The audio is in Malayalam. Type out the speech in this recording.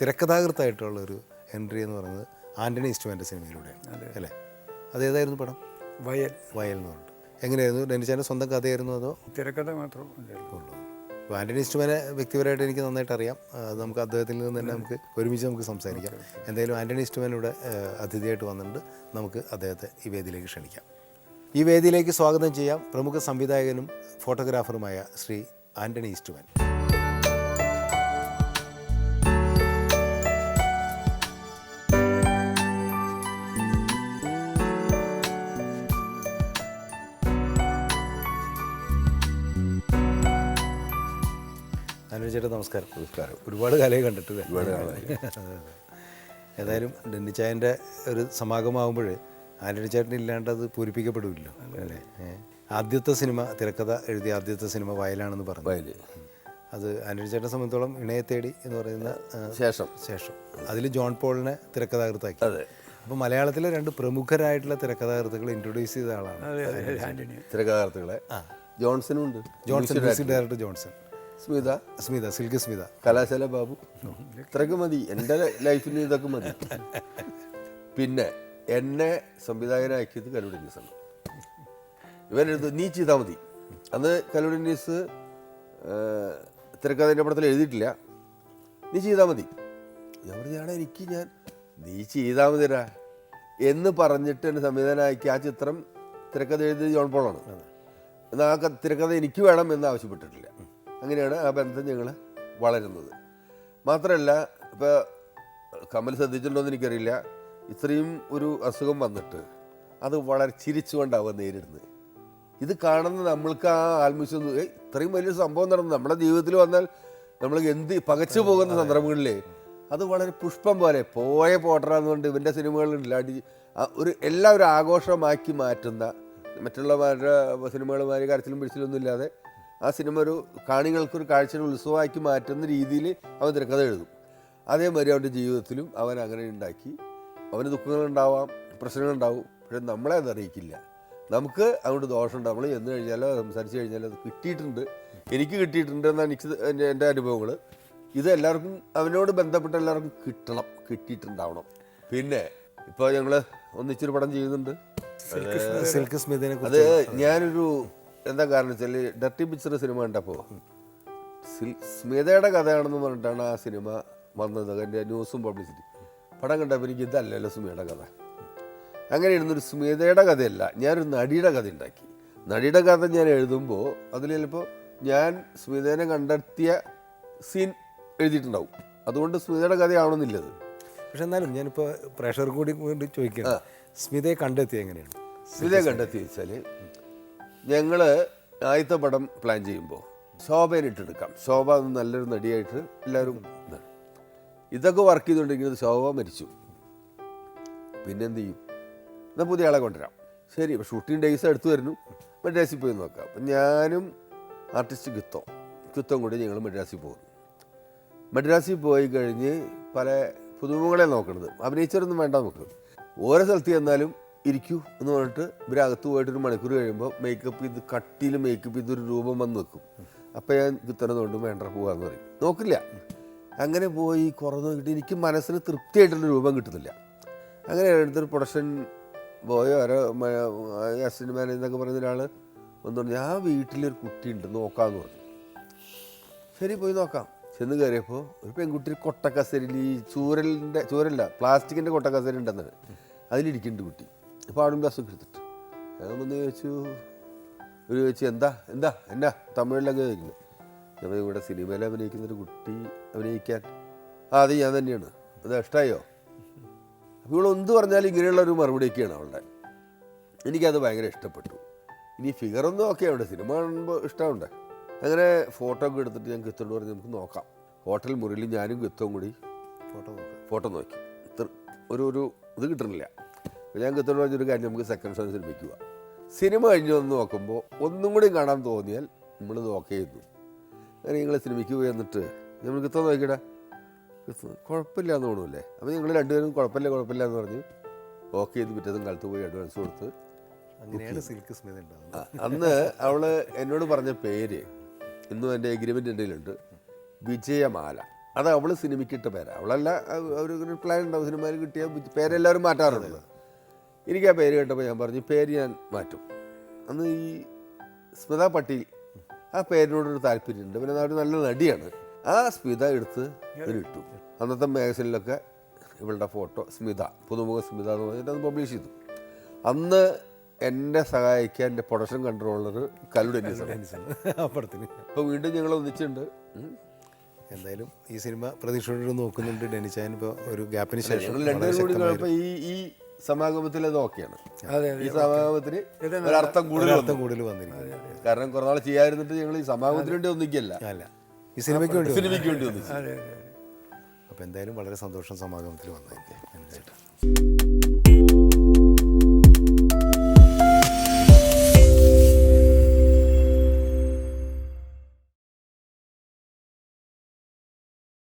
തിരക്കഥാകൃത്തായിട്ടുള്ള ഒരു എൻട്രി എന്ന് പറയുന്നത് ആന്റണി ഇസ്റ്റുമാന്റെ സിനിമയിലൂടെയാണ് അല്ലേ? അതേതായിരുന്നു പടം? വയൽ. വയൽ എന്ന് പറഞ്ഞിട്ട്. എങ്ങനെയായിരുന്നു? ഡെനിച്ചാന്റെ സ്വന്തം കഥയായിരുന്നു അതോ? തിരക്കഥ മാത്രം ഉള്ളൂ. അപ്പോൾ ആന്റണി ഇസ്റ്റ്മാനെ വ്യക്തിപരമായിട്ട് എനിക്ക് നന്നായിട്ട് അറിയാം. അത് നമുക്ക് അദ്ദേഹത്തിൽ നിന്ന് തന്നെ നമുക്ക് ഒരുമിച്ച് നമുക്ക് സംസാരിക്കാം. എന്തായാലും ആന്റണി ഇസ്റ്റ്മാൻ ഇവിടെ അതിഥിയായിട്ട് വന്നിട്ടുണ്ട്. നമുക്ക് അദ്ദേഹത്തെ ഈ വേദിയിലേക്ക് ക്ഷണിക്കാം. ഈ വേദിയിലേക്ക് സ്വാഗതം ചെയ്യാം പ്രമുഖ സംവിധായകനും ഫോട്ടോഗ്രാഫറുമായ ശ്രീ ആന്റണി ഈസ്റ്റ്മാൻ. ചേട്ടാ നമസ്കാരം. നമസ്കാരം. ഒരുപാട് കാലമായി കണ്ടിട്ട് ഒരുപാട് കാലമായി. ഏതായാലും ഡെന്നിച്ചായന്റെ ഒരു സമാഗമാകുമ്പോൾ ആന്റണി ചേട്ടൻ ഇല്ലാണ്ട് അത് പൂരിപ്പിക്കപ്പെടില്ലല്ലോ അല്ലേ? ആദ്യത്തെ സിനിമ തിരക്കഥ എഴുതിയ ആദ്യത്തെ സിനിമ വയലാണെന്ന് പറഞ്ഞു. വയൽ. അത് ആന്റണി ചേട്ടനെ സംബന്ധിച്ചോളം ഇണയെ തേടി എന്ന് പറയുന്ന ശേഷം. ശേഷം. അതിൽ ജോൺ പോളിനെ തിരക്കഥാകൃത്താക്കി. അതെ. അപ്പോൾ മലയാളത്തിലെ രണ്ട് പ്രമുഖരായിട്ടുള്ള തിരക്കഥാകൃത്തുകൾ ഇൻട്രൊഡ്യൂസ് ചെയ്ത ആളാണ് തിരക്കഥാകൃത്തുകളെ ജോൺസനും ഉണ്ട്. Johnson director Johnson. Smitha Smitha Silk Smitha. Kalashala Babu. ഇത്രയൊക്കെ മതി. എന്റെ ലൈഫിന് ഇതൊക്കെ മതി. പിന്നെ എന്നെ സംവിധായകനാക്കിയത് ന്യൂസാണ് ഇവരെടുത്ത് നീ ചെയ്താൽ മതി. അന്ന് കലുടി ന്യൂസ് തിരക്കഥേന്റെ പടത്തിൽ എഴുതിയിട്ടില്ല. നീ ചെയ്താൽ മതി. ഞാൻ പറഞ്ഞാണ് എനിക്ക് ഞാൻ നീ ചെയ്താൽ മതിരാ എന്ന് പറഞ്ഞിട്ട് എന്നെ സംവിധാനമാക്കി ആ ചിത്രം തിരക്കഥ എഴുതിയത് ജോൺ പോളാണ്. എന്നാൽ ആ തിരക്കഥ എനിക്ക് വേണം എന്ന് ആവശ്യപ്പെട്ടിട്ടില്ല. അങ്ങനെയാണ് ആ ബന്ധം ഞങ്ങൾ വളരുന്നത്. മാത്രമല്ല ഇപ്പോൾ കമൽ ശ്രദ്ധിച്ചിട്ടുണ്ടോയെന്ന് എനിക്കറിയില്ല. ഇത്രയും ഒരു അസുഖം വന്നിട്ട് അത് വളരെ ചിരിച്ചുകൊണ്ടാവുക നേരിടുന്നത്. ഇത് കാണുന്ന നമ്മൾക്ക് ആ ആത്മവിശ്വാസം ഇത്രയും വലിയ സംഭവം നടന്നു. നമ്മുടെ ജീവിതത്തിൽ വന്നാൽ നമ്മൾ എന്ത് പകച്ചു പോകുന്ന സന്ദർഭങ്ങളിലേ അത് വളരെ പുഷ്പം പോലെ പോയ പോട്ടറാന്നുകൊണ്ട് ഇവന്റെ സിനിമകളിൽ അടി ഒരു എല്ലാം ഒരു ആഘോഷമാക്കി മാറ്റുന്ന മറ്റുള്ളവരുടെ സിനിമകളുമാരി കരച്ചിലും പിടിച്ചിലൊന്നും ഇല്ലാതെ ആ സിനിമ ഒരു കാണികൾക്കൊരു കാഴ്ചയുടെ ഉത്സവമാക്കി മാറ്റുന്ന രീതിയിൽ അവൻ തിരക്കഥ എഴുതും. അതേമാതിരി അവന്റെ ജീവിതത്തിലും അവൻ അങ്ങനെ ഉണ്ടാക്കി. അവന് ദുഃഖങ്ങളുണ്ടാവാം പ്രശ്നങ്ങളുണ്ടാവും പക്ഷെ നമ്മളെ അത് അറിയിക്കില്ല. നമുക്ക് അതുകൊണ്ട് ദോഷമുണ്ട് നമ്മൾ എന്ന് കഴിഞ്ഞാലോ സംസാരിച്ച് കഴിഞ്ഞാലോ അത് കിട്ടിയിട്ടുണ്ട്. എനിക്ക് കിട്ടിയിട്ടുണ്ട് എന്നാണ് എനിക്ക് എന്റെ അനുഭവങ്ങൾ ഇത് എല്ലാവർക്കും അവനോട് ബന്ധപ്പെട്ട എല്ലാവർക്കും കിട്ടണം കിട്ടിയിട്ടുണ്ടാവണം. പിന്നെ ഇപ്പോൾ ഞങ്ങൾ ഒന്നിച്ചൊരു പടം ചെയ്യുന്നുണ്ട്. അത് ഞാനൊരു എന്താ കാരണം വെച്ചാൽ ഡർട്ടി പിക്ചർ സിനിമ കണ്ടപ്പോൾ സ്മിതയുടെ കഥയാണെന്ന് പറഞ്ഞിട്ടാണ് ആ സിനിമ വന്നത്. അതിന്റെ ന്യൂസും പബ്ലിസിറ്റി പടം കണ്ടപ്പോൾ എനിക്ക് ഇതല്ലല്ലോ സ്മിതയുടെ കഥ. അങ്ങനെ ഇരുന്നൊരു സ്മിതയുടെ കഥയല്ല ഞാനൊരു നടിയുടെ കഥ ഉണ്ടാക്കി. നടിയുടെ കഥ ഞാൻ എഴുതുമ്പോൾ അതിൽ ചിലപ്പോൾ ഞാൻ സ്മിതേനെ കണ്ടെത്തിയ സീൻ എഴുതിയിട്ടുണ്ടാവും. അതുകൊണ്ട് സ്മിതയുടെ കഥയാവണമെന്നില്ലത്. പക്ഷെ എന്നാലും ഞാനിപ്പോൾ പ്രഷർ കൂടി വേണ്ടി ചോദിക്കാം സ്മിതയെ കണ്ടെത്തി എങ്ങനെയാണ്? സ്മിതയെ കണ്ടെത്തി വെച്ചാൽ ഞങ്ങൾ ആദ്യത്തെ പടം പ്ലാൻ ചെയ്യുമ്പോൾ ശോഭനെ ഇട്ടെടുക്കാം ശോഭ നല്ലൊരു നടിയായിട്ട് എല്ലാവരും ഇതൊക്കെ വർക്ക് ചെയ്തുകൊണ്ടിരിക്കുന്നത് ശോഭ മരിച്ചു. പിന്നെന്ത് ചെയ്യും എന്നാൽ പുതിയ ആളെ കൊണ്ടുവരാം. ശരി ഷൂട്ടിംഗ് ഡേയ്സ് അടുത്ത് വരുന്നു. മദ്രാസിൽ പോയി നോക്കാം. അപ്പം ഞാനും ആർട്ടിസ്റ്റ് ഗിത്തോ. ഗിത്തോം കൂടി ഞങ്ങൾ മദ്രാസിൽ പോകുന്നു മദ്രാസിൽ പോയി കഴിഞ്ഞ് പല പുതുമുഖങ്ങളെ നോക്കണത്. അഭിനയിച്ചവരൊന്നും വേണ്ട നമുക്ക്. ഓരോ സ്ഥലത്ത് ചെന്നാലും ഇരിക്കൂ എന്ന് പറഞ്ഞിട്ട് ഇവരകത്ത് പോയിട്ട് ഒരു മണിക്കൂർ കഴിയുമ്പോൾ മേക്കപ്പ് ചെയ്ത് കട്ടിയിൽ മേക്കപ്പ് ചെയ്ത് ഒരു രൂപം വന്ന് നിൽക്കും അപ്പം ഞാൻ കിത്തണതുകൊണ്ട് വേണ്ട പോകാന്ന് പറയും. നോക്കില്ല. അങ്ങനെ പോയി കുറേ നോക്കിയിട്ട് എനിക്ക് മനസ്സിന് തൃപ്തിയായിട്ടുള്ള രൂപം കിട്ടുന്നില്ല. അങ്ങനെ അടുത്തൊരു പ്രൊഡക്ഷൻ ബോയോ ആരോ അസിസ്റ്റന്റ് മാനേജർ എന്നൊക്കെ പറയുന്ന ഒരാൾ ഒന്ന് പറഞ്ഞു ആ വീട്ടിലൊരു കുട്ടിയുണ്ട് നോക്കാമെന്ന് പറഞ്ഞു. ശരി പോയി നോക്കാം. ചെന്ന് കയറിയപ്പോൾ ഒരു പെൺകുട്ടി കൊട്ടക്കസരിൽ ഈ ചൂരലിന്റെ ചൂരല്ല പ്ലാസ്റ്റിക്കിന്റെ കൊട്ടക്കസരി ഉണ്ടെന്നാണ് അതിലിരിക്കുന്നുണ്ട് കുട്ടി. അവിടെ ബസ്സൊക്കെ എടുത്തിട്ട് ഞാൻ വന്ന് ചോദിച്ചു ഒരു ചോദിച്ചു എന്താ എന്താ എന്നാ തമിഴിലൊക്കെ ചോദിക്കുന്നത് ഞാൻ ഇവിടെ സിനിമയിൽ അഭിനയിക്കുന്ന ഒരു കുട്ടി അഭിനയിക്കാൻ. ആ അത് ഞാൻ തന്നെയാണ്. അത് ഇഷ്ടമായോ അപ്പോൾ ഇവൾ എന്ത് പറഞ്ഞാലും ഇങ്ങനെയുള്ള ഒരു മറുപടിയൊക്കെയാണ് അവളുടെ. എനിക്കത് ഭയങ്കര ഇഷ്ടപ്പെട്ടു. ഇനി ഫിഗറൊന്നും ഓക്കെ ഉണ്ട് സിനിമ കാണുമ്പോൾ ഇഷ്ടമുണ്ട് അങ്ങനെ ഫോട്ടോ ഒക്കെ എടുത്തിട്ട് ഞാൻ ഗത്തോട് പറഞ്ഞ് നമുക്ക് നോക്കാം. ഹോട്ടൽ മുറിയിൽ ഞാനും ഗത്തവും കൂടി ഫോട്ടോ നോക്കാം. ഫോട്ടോ നോക്കി. ഇത്ര ഒരു ഒരു ഇത് കിട്ടുന്നില്ല അപ്പോൾ ഞാൻ ഗത്തോട് പറഞ്ഞൊരു കാര്യം നമുക്ക് സെക്കൻഡ് ഷോ വയ്ക്കുക സിനിമ കഴിഞ്ഞ് വന്ന് നോക്കുമ്പോൾ ഒന്നും കൂടി കാണാൻ തോന്നിയാൽ നമ്മൾ നോക്കിയിരുന്നു അങ്ങനെ നിങ്ങൾ സിനിമയ്ക്ക് പോയി എന്നിട്ട് നമ്മൾ ഗത്തോ നോക്കിയിടാ. കുഴപ്പമില്ല എന്ന് തോന്നുമല്ലേ അപ്പോൾ നിങ്ങൾ രണ്ടുപേരും കുഴപ്പമില്ല കുഴപ്പമില്ല എന്ന് പറഞ്ഞ് ഓക്കെ ചെയ്ത് പിറ്റേതും കാലത്ത് പോയി അഡ്വാൻസ് കൊടുത്ത് അങ്ങനെയാണ് സിൽക്ക് സ്മിത അന്ന് അവൾ എന്നോട് പറഞ്ഞ പേര് ഇന്നും എന്റെ എഗ്രിമെന്റ് എന്റെ കയ്യിലുണ്ട്. വിജയമാല. അത് സിനിമയ്ക്ക് ഇട്ട പേരാ. അവളല്ല അവർ പ്ലാൻ ഉണ്ടാവും. സിനിമയിൽ കിട്ടിയ പേരെല്ലാവരും മാറ്റാറുണ്ട്. എനിക്ക് ആ പേര് കേട്ടപ്പോൾ ഞാൻ പറഞ്ഞു പേര് ഞാൻ മാറ്റും. അന്ന് ഈ സ്മിത പട്ടീൽ ആ പേരിനോടൊരു താല്പര്യമുണ്ട്. പിന്നെ അവർ നല്ല നടിയാണ്. ആ സ്മിത എടുത്ത് ഇട്ടു. അന്നത്തെ മാഗസിനിലൊക്കെ ഇവളുടെ ഫോട്ടോ സ്മിത പുതുമുഖ സ്മിത എന്ന് പറഞ്ഞിട്ട് അത് പബ്ലിഷ് ചെയ്തു. അന്ന് എന്നെ സഹായിക്കാൻ എന്റെ പ്രൊഡക്ഷൻ കൺട്രോളർ കല്ലു അപ്പുറത്തിന് അപ്പോൾ വീണ്ടും ഞങ്ങൾ ഒന്നിച്ചുണ്ട് എന്തായാലും ഈ സിനിമ പ്രതീക്ഷയോട് നോക്കുന്നുണ്ട് ഡെനിച്ചാൻ ഇപ്പോൾ ഒരു ഗ്യാപ്പിന് ശേഷം രണ്ടുപേരും കൂടി ഈ ഈ സമാഗമത്തിൽ അത് ഓക്കെയാണ് ഈ സമാഗമത്തിന് ഒരർത്ഥം കൂടുതൽ അർത്ഥം. കൂടുതൽ വന്നിരിക്കുന്നത് കാരണം കുറെ നാൾ ചെയ്യാതിരുന്നിട്ട് ഞങ്ങൾ ഈ സമാഗമത്തിന് വേണ്ടി ഒന്നിക്കല്ല. അല്ല. ഈ സിനിമയ്ക്ക് വേണ്ടി സിനിമയ്ക്ക് വേണ്ടി ഒന്നിച്ചു. അപ്പോൾ എന്തായാലും വളരെ സന്തോഷം സമാഗമത്തിൽ വന്നതിന്റെ ചേട്ടാ.